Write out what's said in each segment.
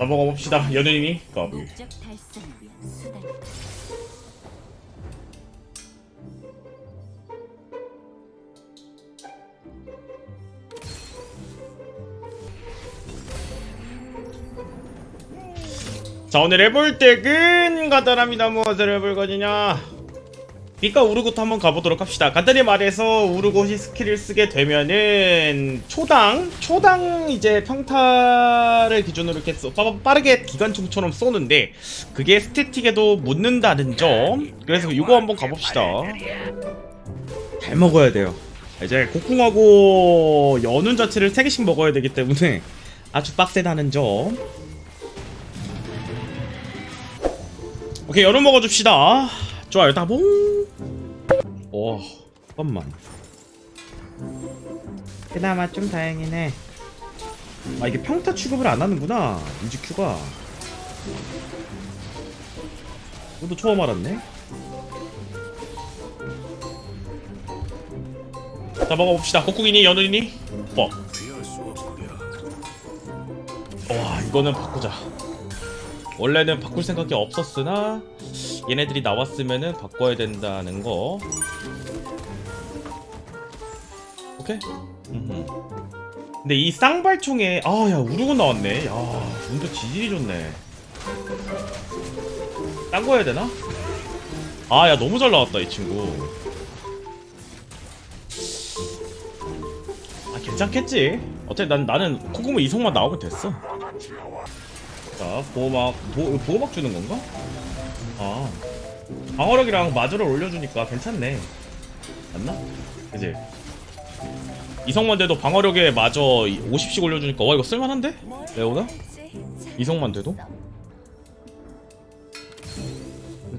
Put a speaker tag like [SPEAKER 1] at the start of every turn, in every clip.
[SPEAKER 1] 다 먹어봅시다. 연예인이.
[SPEAKER 2] 목적 위한 수단.
[SPEAKER 1] 자 오늘 해볼 덱은 간단합니다. 무엇을 해볼 거냐 빛과 우르고트 한번 가보도록 합시다. 간단히 말해서 우르고시 스킬을 쓰게 되면은 초당 초당 이제 평타를 기준으로 이렇게 쏘, 빠- 빠르게 기관총처럼 쏘는데 그게 스태틱에도 묻는다는 점. 그래서 이거 한번 가봅시다. 잘 먹어야 돼요. 이제 곡궁하고 연운 자체를 3개씩 먹어야 되기 때문에 아주 빡세다는 점. 오케이 여름 먹어줍시다. 좋아요. 따봉 오 잠깐만. 그나마 좀 다행이네. 아 이게 평타 취급을 안 하는구나 인지큐가. 이것도 처음 알았네. 자 먹어봅시다. 곡국이니 연우이니? 어. 와 이거는 바꾸자 원래는 바꿀 생각이 없었으나 얘네들이 나왔으면은 바꿔야 된다는 거. 오케이. 근데 이 쌍발총에 아야 우르고 나왔네. 야 운도 지질이 좋네. 딴 거 해야 되나? 아 야 너무 잘 나왔다 이 친구. 아 괜찮겠지? 어차피 난, 나는 코코모 이성만 나오면 됐어 자 보호막 보, 보호막 주는 건가? 아 방어력이랑 마저를 올려주니까 괜찮네 맞나? 그지? 이성만 돼도 방어력에 마저 50씩 올려주니까 와 이거 쓸만한데? 레오나? 이성만 돼도?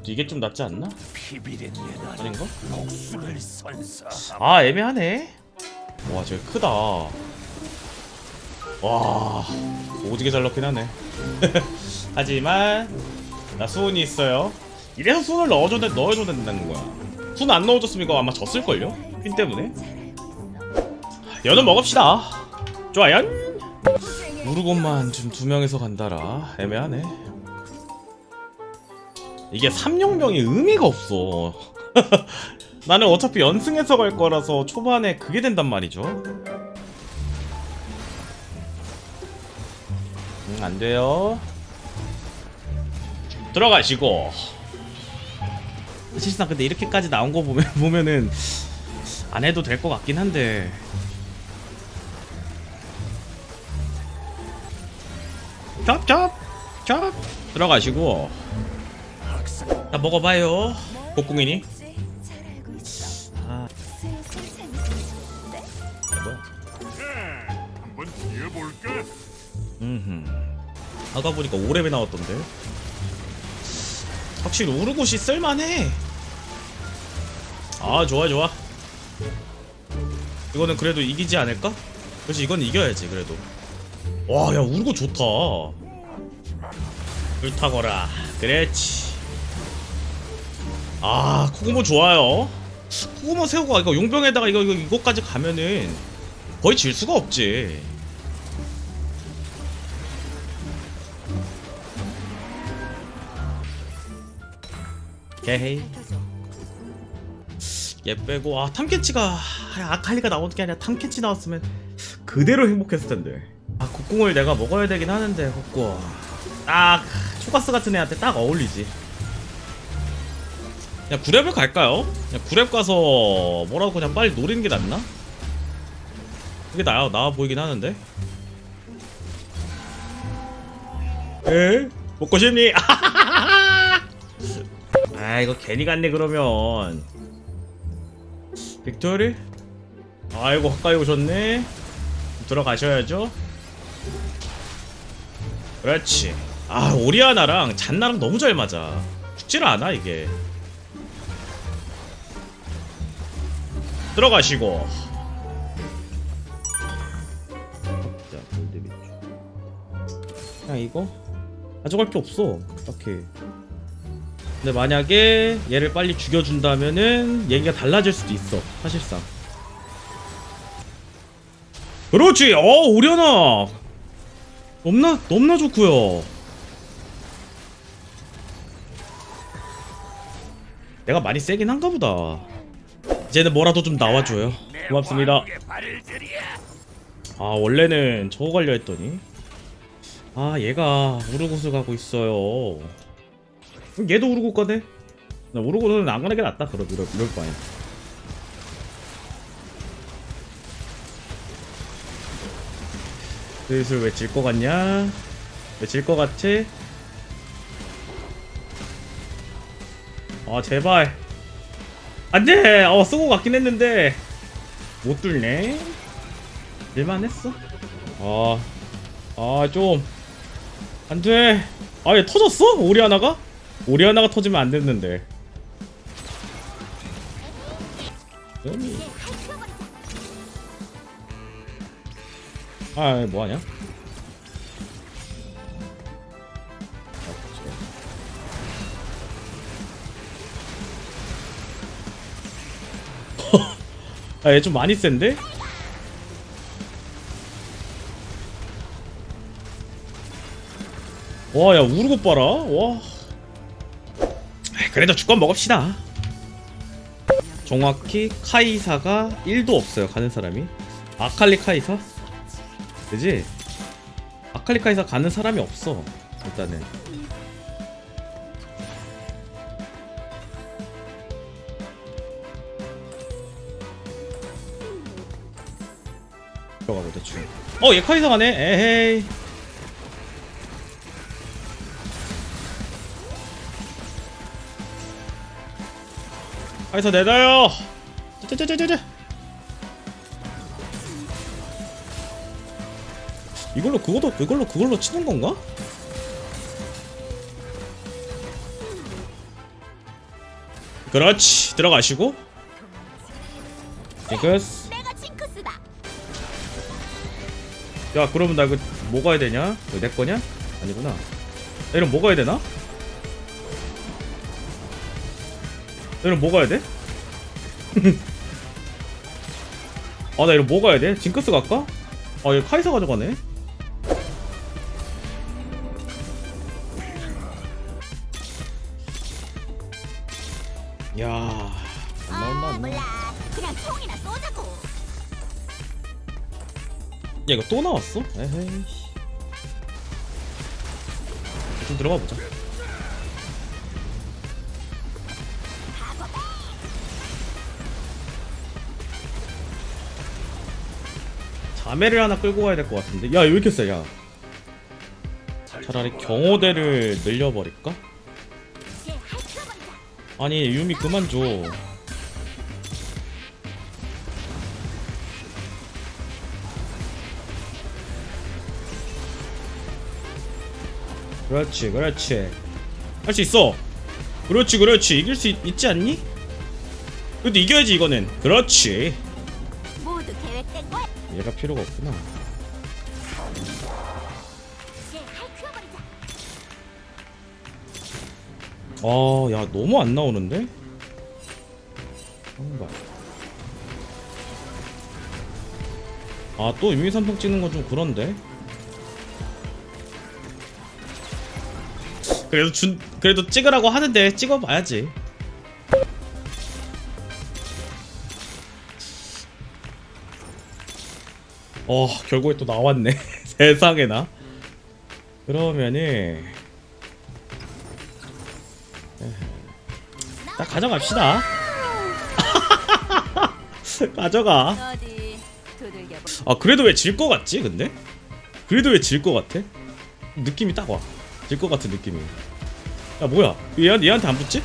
[SPEAKER 1] 이게 좀 낫지 않나? 아닌가? 아 애매하네 와 저기 크다 와 오지게 잘 넣긴 하네. 하지만 나 수은이 있어요. 이래서 수은을 넣어줘야, 돼- 넣어줘야 된다는 거야. 수은 안 넣어줬으면 이거 아마 졌을걸요? 핀 때문에? 연은 먹읍시다. 좋아요. 우르곤만 좀두 명에서 간다라. 애매하네. 이게 삼룡병이 의미가 없어. 나는 어차피 연승해서 갈 거라서 초반에 그게 된단 말이죠 안 돼요. 들어가시고. 사실상 근데 이렇게까지 나온 거 보면 보면은 안 해도 될 것 같긴 한데. 쩝쩝 쩝 들어가시고. 자 먹어봐요. 복궁이니? 아?
[SPEAKER 3] 한번 뛰어볼까?
[SPEAKER 1] 음. 아까 보니까 오레베 나왔던데. 확실히 우르고시 쓸만해. 아 좋아 좋아. 이거는 그래도 이기지 않을까? 그렇지 이건 이겨야지 그래도. 와 야 우르고 좋다. 불타거라. 그렇지. 아 코고모 좋아요. 코고모 세우고 이거 용병에다가 이거 이거 이거까지 가면은 거의 질 수가 없지. 개헤이 얘 빼고 아 탐켄치가 아, 아칼리가 나오는 게 아니라 탐켄치 나왔으면 그대로 행복했을 텐데 아 국궁을 내가 먹어야 되긴 하는데 국궁 딱 초가스 같은 애한테 딱 어울리지 그냥 구랩을 갈까요? 그냥 구랩 가서 뭐라고 그냥 빨리 노리는 게 낫나? 그게 나아, 나아 보이긴 하는데 에? 먹고 싶니? 아 이거 괜히 갔네 그러면. 빅토리? 아이고 가까이 오셨네. 들어가셔야죠. 그렇지. 아 오리아나랑 잔나랑 너무 잘 맞아. 죽지를 않아 이게. 들어가시고. 그냥 이거? 가져갈 게 없어 딱히 근데 만약에 얘를 빨리 죽여준다면은 얘기가 달라질 수도 있어 사실상 그렇지 어 오려나 너무나 너무나 좋고요. 내가 많이 세긴 한가 보다. 이제는 뭐라도 좀 나와줘요. 고맙습니다. 아 원래는 저거 갈려 했더니 아 얘가 우르곳을 가고 있어요. 얘도 우르곳 가네. 나 우르곳은 안 가는 게 낫다. 그럼 이럴, 이럴 바에. 슬슬 왜 질 것 같냐? 왜 질 것 같지? 아 제발 안돼! 어 쓰고 갔긴 했는데 못 뚫네 밀만했어 아아좀 안돼 아얘 터졌어? 오리아나가? 오리아나가 터지면 안 됐는데 아 뭐하냐? 아, 얘 좀 많이 센데? 와, 야, 우르고 봐라. 와. 그래도 주권 먹읍시다. 정확히 카이사가 1도 없어요, 가는 사람이. 아칼리 카이사? 그지? 아칼리 카이사 가는 사람이 없어. 일단은. 들어가고 대충. 어, 얘 카이사 가네. 에헤이. 카이사 내다요. 짜자자자자. 이걸로 그거도 이걸로 그걸로 치는 건가? 그렇지 들어가시고 징크스. 야 그러면 나 이거 뭐 가야 되냐? 이거 내 거냐? 아니구나 야, 이럼 뭐 가야 되나? 이럼 뭐 가야 돼? 아나뭐 가야 돼? 징크스 갈까? 아얘 카이사 가져가네 야안 나온다 아안 나온다
[SPEAKER 2] 몰라. 그냥 총이나 쏘자고.
[SPEAKER 1] 야 이거 또 나왔어? 에헤이 좀 들어가 보자 자매를 하나 끌고 가야 될 것 같은데. 야왜 이렇게 세 야? 차라리 경호대를 늘려버릴까? 아니 유미 그만 줘. 그렇지 그렇지. 할 수 있어. 그렇지 그렇지. 이길 수 있, 있지 않니? 그래도 이겨야지 이거는. 그렇지 얘가 필요가 없구나
[SPEAKER 2] 이제 핥혀버리자.
[SPEAKER 1] 아, 야, 너무 안 나오는데? 한번 봐. 아, 또 유미삼성 찍는 건 좀 그런데? 그래도 준, 그래도 찍으라고 하는데 찍어봐야지. 어, 결국에 또 나왔네. 세상에나. 그러면은, 딱 가져갑시다. 가져가. 아 그래도 왜질것 같지? 근데? 그래도 왜질것 같아? 느낌이 딱 와. 질것 같은 느낌이. 야 뭐야? 얘, 얘한테 안 붙지?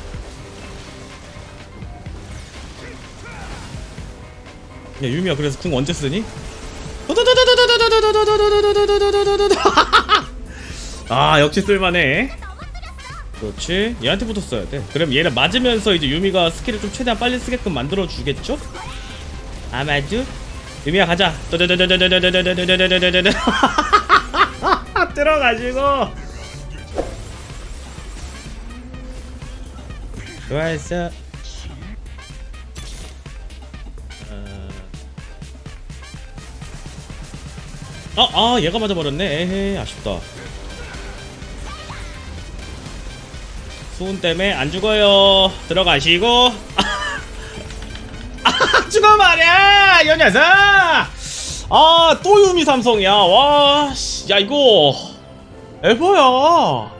[SPEAKER 1] 야 유미야 그래서 궁 언제 쓰니? 아 역시 쓸만해. 그렇지. 얘한테 붙었어야 돼. 그럼 얘를 맞으면서 이제 유미가 스킬을 좀 최대한 빨리 쓰게끔 만들어 주겠죠? 아마도 유미야 가자. 들어가지고. 좋아했어. 어. 아, 아, 얘가 맞아버렸네. 에헤, 아쉽다. 수은 때문에 안 죽어요. 들어가시고. 아, 죽어 말이야! 이 녀석! 아, 또 유미 삼성이야. 와, 씨, 야, 이거. 에버야.